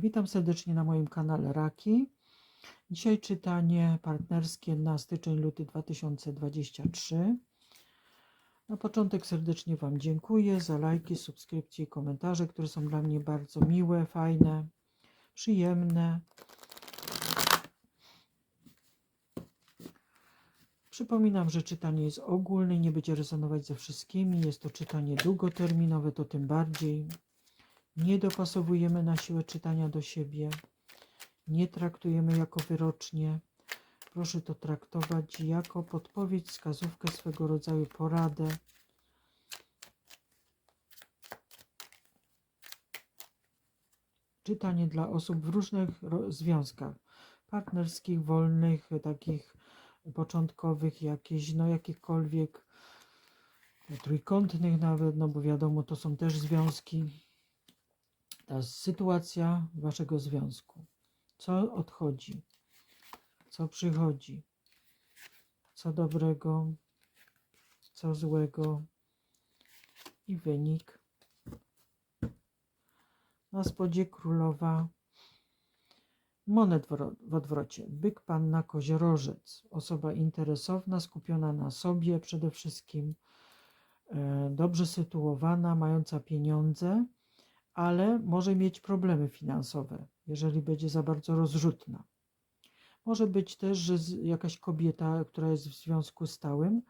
Witam serdecznie na moim kanale Raki. Dzisiaj czytanie partnerskie na styczeń-luty 2023. Na początek serdecznie Wam dziękuję za lajki, subskrypcje i komentarze, które są dla mnie bardzo miłe, fajne, przyjemne. Przypominam, że czytanie jest ogólne nie będzie rezonować ze wszystkimi. Jest to czytanie długoterminowe, to tym bardziej. Nie dopasowujemy na siłę czytania do siebie. Nie traktujemy jako wyrocznie. Proszę to traktować jako podpowiedź, wskazówkę swego rodzaju poradę. Czytanie dla osób w różnych związkach partnerskich, wolnych, takich początkowych, jakieś, no jakichkolwiek trójkątnych nawet, no bo wiadomo, to są też związki ta sytuacja waszego związku. Co odchodzi, co przychodzi, co dobrego, co złego i wynik. Na spodzie królowa monet w odwrocie. Byk, panna, koziorożec. Osoba interesowna, skupiona na sobie przede wszystkim, e, dobrze sytuowana, mająca pieniądze ale może mieć problemy finansowe, jeżeli będzie za bardzo rozrzutna. Może być też, że jakaś kobieta, która jest w związku stałym,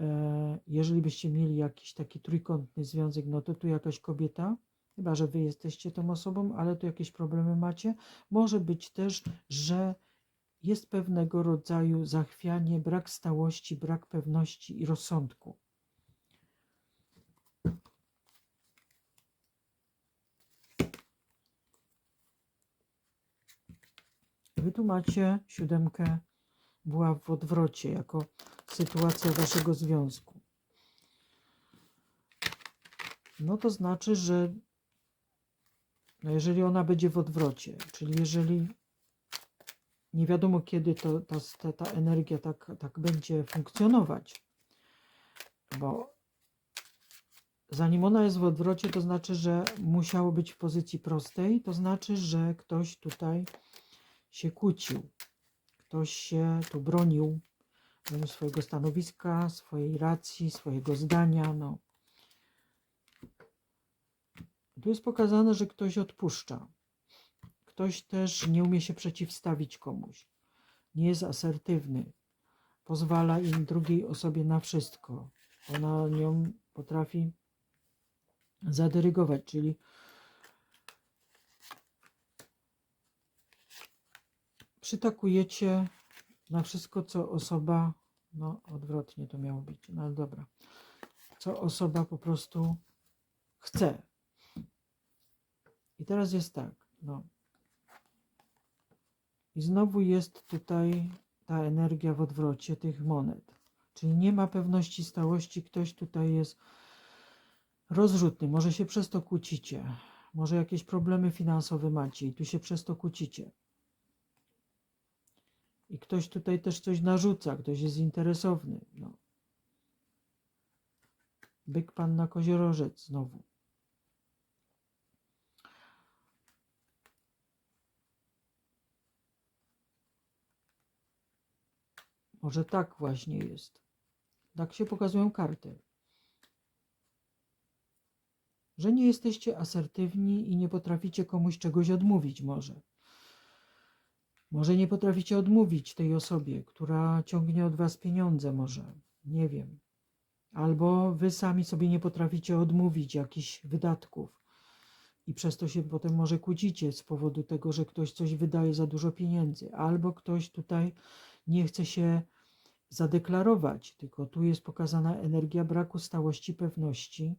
e, jeżeli byście mieli jakiś taki trójkątny związek, no to tu jakaś kobieta, chyba że wy jesteście tą osobą, ale tu jakieś problemy macie. Może być też, że jest pewnego rodzaju zachwianie, brak stałości, brak pewności i rozsądku. Wy tu macie siódemkę była w odwrocie jako sytuacja waszego związku. No to znaczy, że no jeżeli ona będzie w odwrocie, czyli jeżeli nie wiadomo kiedy to, ta, ta, ta energia tak, tak będzie funkcjonować, bo zanim ona jest w odwrocie, to znaczy, że musiało być w pozycji prostej, to znaczy, że ktoś tutaj się kłócił. Ktoś się tu bronił bronił swojego stanowiska, swojej racji, swojego zdania. No. Tu jest pokazane, że ktoś odpuszcza. Ktoś też nie umie się przeciwstawić komuś. Nie jest asertywny. Pozwala im drugiej osobie na wszystko. Ona nią potrafi zadyrygować, czyli przytakujecie na wszystko, co osoba, no odwrotnie to miało być, no ale dobra, co osoba po prostu chce. I teraz jest tak, no. I znowu jest tutaj ta energia w odwrocie tych monet. Czyli nie ma pewności stałości, ktoś tutaj jest rozrzutny, może się przez to kłócicie, może jakieś problemy finansowe macie i tu się przez to kłócicie. I ktoś tutaj też coś narzuca, ktoś jest interesowny. No. Byk panna koziorożec znowu. Może tak właśnie jest. Tak się pokazują karty. Że nie jesteście asertywni i nie potraficie komuś czegoś odmówić może. Może nie potraficie odmówić tej osobie, która ciągnie od was pieniądze, może. Nie wiem. Albo wy sami sobie nie potraficie odmówić jakichś wydatków. I przez to się potem może kłócicie z powodu tego, że ktoś coś wydaje za dużo pieniędzy. Albo ktoś tutaj nie chce się zadeklarować, tylko tu jest pokazana energia braku stałości, pewności,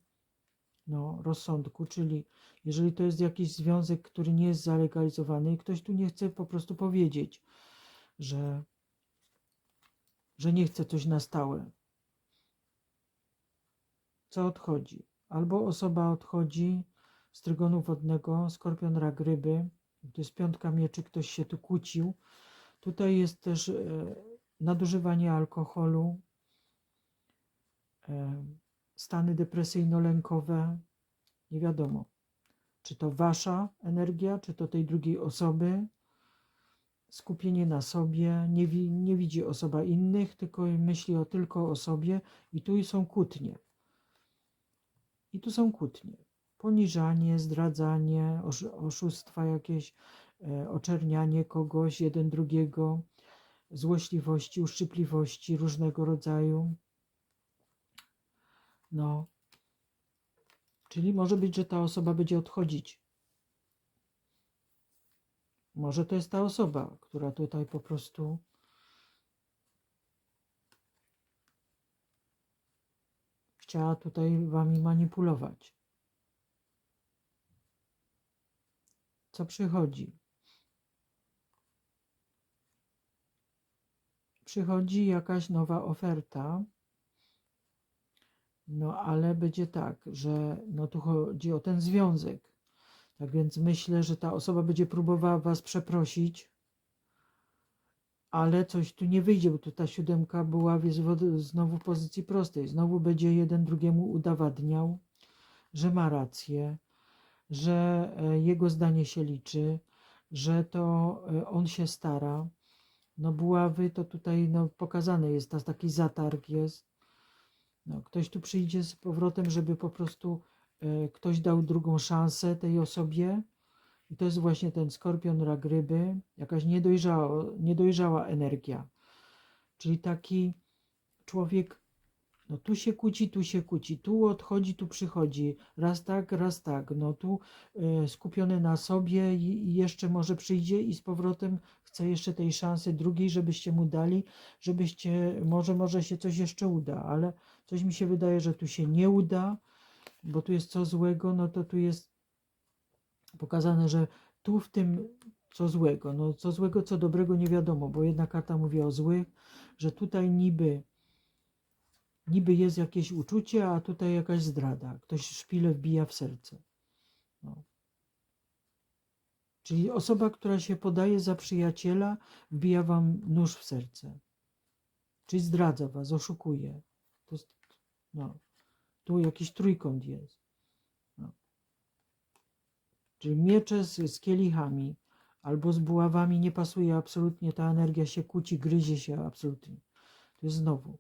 no, rozsądku, czyli jeżeli to jest jakiś związek, który nie jest zalegalizowany i ktoś tu nie chce po prostu powiedzieć, że, że nie chce coś na stałe. Co odchodzi? Albo osoba odchodzi z trygonu wodnego, skorpion, rak, ryby, to jest piątka mieczy, ktoś się tu kłócił. Tutaj jest też e, nadużywanie alkoholu, e, stany depresyjno-lękowe, nie wiadomo czy to wasza energia, czy to tej drugiej osoby. Skupienie na sobie, nie, wi- nie widzi osoba innych, tylko myśli o tylko o sobie, i tu są kłótnie. I tu są kłótnie. Poniżanie, zdradzanie, osz- oszustwa jakieś, e, oczernianie kogoś, jeden drugiego, złośliwości, uszczypliwości różnego rodzaju. No. Czyli może być, że ta osoba będzie odchodzić. Może to jest ta osoba, która tutaj po prostu chciała tutaj wami manipulować. Co przychodzi? Przychodzi jakaś nowa oferta. No, ale będzie tak, że no tu chodzi o ten związek. Tak więc myślę, że ta osoba będzie próbowała was przeprosić, ale coś tu nie wyjdzie, bo tu ta siódemka była znowu w pozycji prostej. Znowu będzie jeden drugiemu udowadniał, że ma rację, że e, jego zdanie się liczy, że to e, on się stara. No buławy to tutaj no, pokazane jest, ta- taki zatarg jest. No, ktoś tu przyjdzie z powrotem, żeby po prostu e, ktoś dał drugą szansę tej osobie. I to jest właśnie ten skorpion, rak ryby, jakaś niedojrzała, niedojrzała energia. Czyli taki człowiek, no tu się kłóci, tu się kłóci, tu odchodzi, tu przychodzi, raz tak, raz tak, no tu e, skupiony na sobie i, i jeszcze może przyjdzie i z powrotem chce jeszcze tej szansy drugiej, żebyście mu dali, żebyście, może, może się coś jeszcze uda, ale coś mi się wydaje, że tu się nie uda, bo tu jest co złego, no to tu jest pokazane, że tu w tym co złego, no co złego, co dobrego nie wiadomo, bo jedna karta mówi o złych, że tutaj niby niby jest jakieś uczucie, a tutaj jakaś zdrada. Ktoś szpilę wbija w serce. No. Czyli osoba, która się podaje za przyjaciela, wbija wam nóż w serce. Czyli zdradza was, oszukuje. To jest, no. Tu jakiś trójkąt jest. No. Czyli miecze z, z kielichami albo z buławami nie pasuje absolutnie, ta energia się kłóci, gryzie się absolutnie. To jest znowu.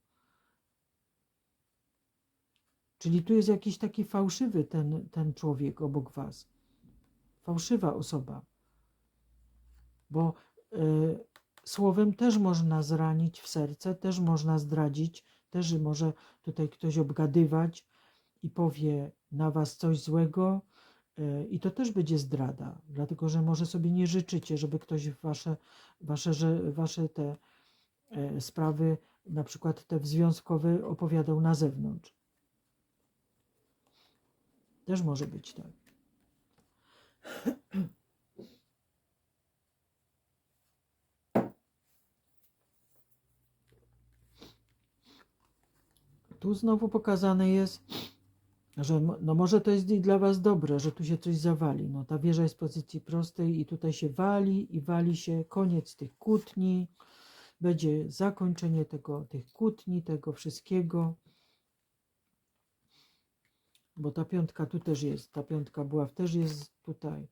Czyli tu jest jakiś taki fałszywy ten, ten człowiek obok was. Fałszywa osoba. Bo e, słowem też można zranić w serce, też można zdradzić, też może tutaj ktoś obgadywać i powie na was coś złego e, i to też będzie zdrada, dlatego że może sobie nie życzycie, żeby ktoś wasze, wasze, że, wasze te e, sprawy, na przykład te związkowe, opowiadał na zewnątrz. Też może być tak. Tu znowu pokazane jest, że no może to jest i dla was dobre, że tu się coś zawali. No ta wieża jest w pozycji prostej i tutaj się wali i wali się koniec tych kłótni. Będzie zakończenie tego, tych kłótni, tego wszystkiego. Bo ta piątka tu też jest, ta piątka była też jest tutaj.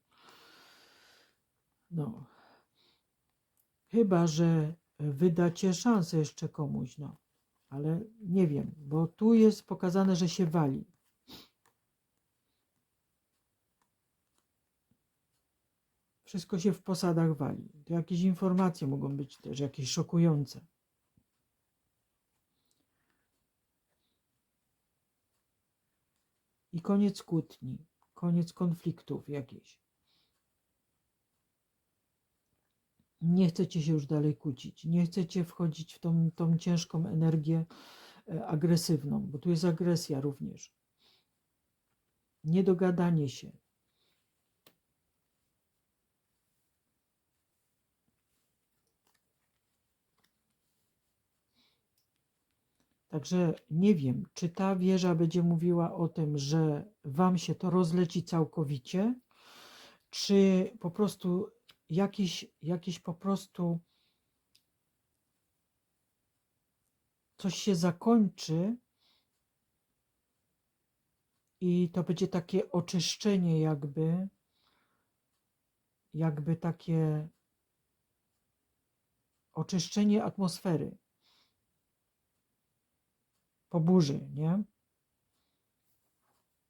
No. Chyba, że wydacie szansę jeszcze komuś, no. Ale nie wiem, bo tu jest pokazane, że się wali. Wszystko się w posadach wali. To jakieś informacje mogą być też jakieś szokujące. I koniec kłótni, koniec konfliktów jakichś. Nie chcecie się już dalej kłócić, nie chcecie wchodzić w tą, tą ciężką energię e, agresywną, bo tu jest agresja również. Niedogadanie się. Także nie wiem, czy ta wieża będzie mówiła o tym, że wam się to rozleci całkowicie, czy po prostu jakiś, jakiś po prostu coś się zakończy i to będzie takie oczyszczenie jakby jakby takie oczyszczenie atmosfery po burzy, nie?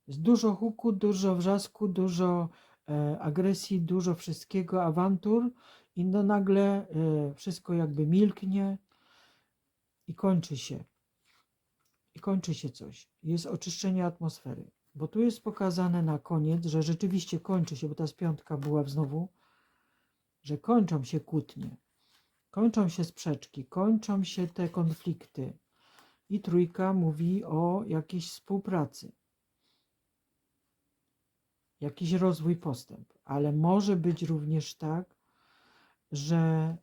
Jest dużo huku, dużo wrzasku, dużo e, agresji, dużo wszystkiego, awantur i no nagle e, wszystko jakby milknie i kończy się. I kończy się coś. Jest oczyszczenie atmosfery. Bo tu jest pokazane na koniec, że rzeczywiście kończy się, bo ta piątka była znowu, że kończą się kłótnie, kończą się sprzeczki, kończą się te konflikty. I trójka mówi o jakiejś współpracy jakiś rozwój, postęp, ale może być również tak, że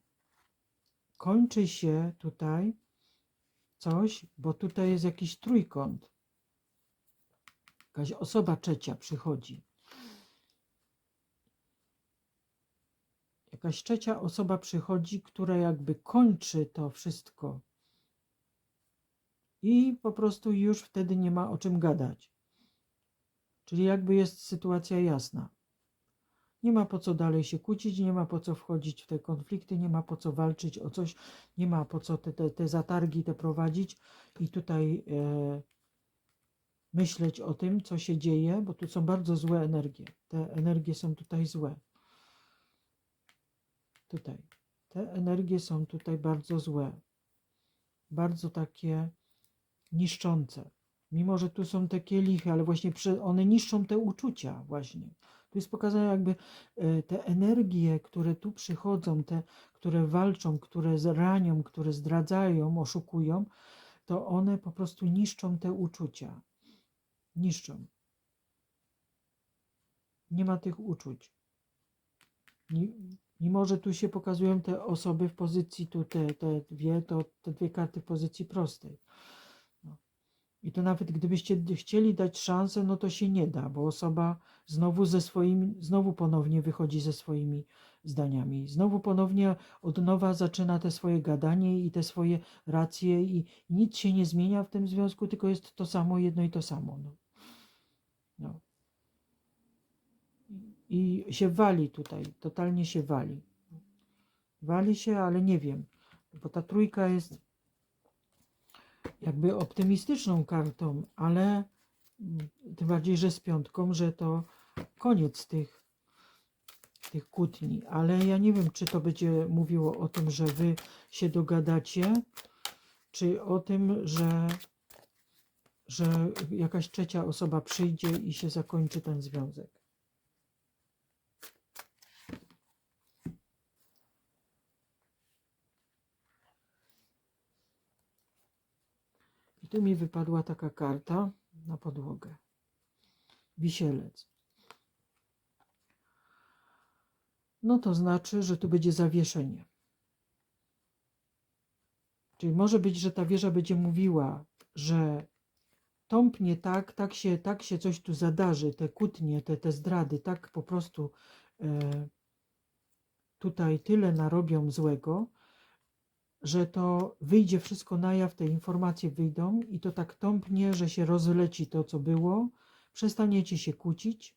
kończy się tutaj coś, bo tutaj jest jakiś trójkąt. Jakaś osoba trzecia przychodzi. Jakaś trzecia osoba przychodzi, która jakby kończy to wszystko. I po prostu już wtedy nie ma o czym gadać. Czyli jakby jest sytuacja jasna. Nie ma po co dalej się kłócić, nie ma po co wchodzić w te konflikty, nie ma po co walczyć o coś, nie ma po co te, te, te zatargi te prowadzić i tutaj e, myśleć o tym, co się dzieje, bo tu są bardzo złe energie. Te energie są tutaj złe. Tutaj. Te energie są tutaj bardzo złe. Bardzo takie niszczące. Mimo, że tu są te kielichy, ale właśnie one niszczą te uczucia właśnie. Tu jest pokazane jakby e, te energie, które tu przychodzą, te, które walczą, które ranią, które zdradzają, oszukują, to one po prostu niszczą te uczucia. Niszczą. Nie ma tych uczuć. Mimo, że tu się pokazują te osoby w pozycji, tu te, te dwie, to te dwie karty w pozycji prostej. I to nawet gdybyście chcieli dać szansę, no to się nie da, bo osoba znowu ze swoimi, znowu ponownie wychodzi ze swoimi zdaniami. Znowu ponownie od nowa zaczyna te swoje gadanie i te swoje racje i, nic się nie zmienia w tym związku, tylko jest to samo, jedno i to samo. No. no. I się wali tutaj, totalnie się wali. Wali się, ale nie wiem, bo ta trójka jest jakby optymistyczną kartą, ale mm, tym bardziej, że z piątką, że to koniec tych, tych kłótni. Ale ja nie wiem, czy to będzie mówiło o tym, że wy się dogadacie, czy o tym, że, że jakaś trzecia osoba przyjdzie i się zakończy ten związek. Tu mi wypadła taka karta na podłogę. Wisielec. No to znaczy, że tu będzie zawieszenie. Czyli może być, że ta wieża będzie mówiła, że tąpnie tak, tak się, tak się coś tu zadarzy, te kłótnie, te, te zdrady, tak po prostu e, tutaj tyle narobią złego, że to wyjdzie wszystko na jaw, te informacje wyjdą i to tak tąpnie, że się rozleci to, co było, przestaniecie się kłócić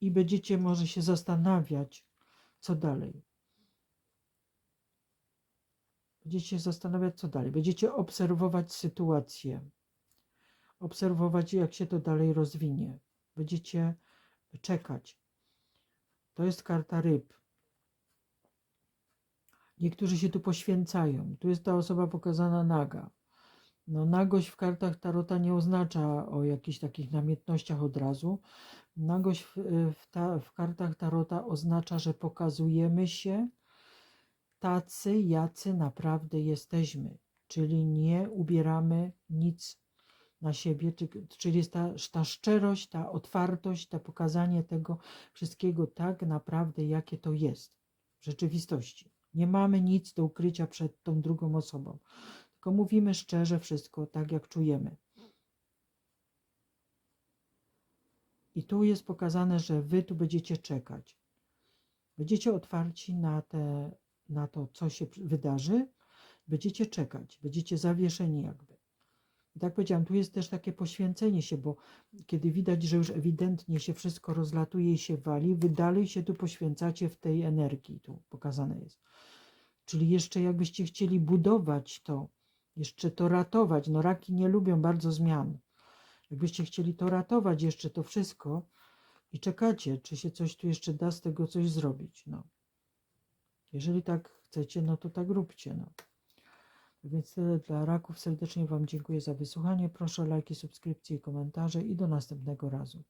i będziecie może się zastanawiać, co dalej. Będziecie się zastanawiać, co dalej. Będziecie obserwować sytuację, obserwować, jak się to dalej rozwinie. Będziecie czekać. To jest karta ryb. Niektórzy się tu poświęcają. Tu jest ta osoba pokazana naga. No, nagość w kartach Tarota nie oznacza o jakichś takich namiętnościach od razu. Nagość w, w, ta, w kartach Tarota oznacza, że pokazujemy się tacy, jacy naprawdę jesteśmy. Czyli nie ubieramy nic na siebie, czyli jest ta, ta szczerość, ta otwartość, to pokazanie tego wszystkiego tak naprawdę, jakie to jest w rzeczywistości. Nie mamy nic do ukrycia przed tą drugą osobą, tylko mówimy szczerze wszystko, tak jak czujemy. I tu jest pokazane, że wy tu będziecie czekać. Będziecie otwarci na, te, na to, co się wydarzy. Będziecie czekać, będziecie zawieszeni jakby. I tak powiedziałam, tu jest też takie poświęcenie się, bo kiedy widać, że już ewidentnie się wszystko rozlatuje i się wali, wy dalej się tu poświęcacie w tej energii, tu pokazane jest. Czyli jeszcze jakbyście chcieli budować to, jeszcze to ratować. No raki nie lubią bardzo zmian. Jakbyście chcieli to ratować, jeszcze to wszystko i czekacie, czy się coś tu jeszcze da z tego coś zrobić. No. Jeżeli tak chcecie, no to tak róbcie. No. Więc tyle dla raków. Serdecznie Wam dziękuję za wysłuchanie. Proszę o lajki, subskrypcje i komentarze i do następnego razu.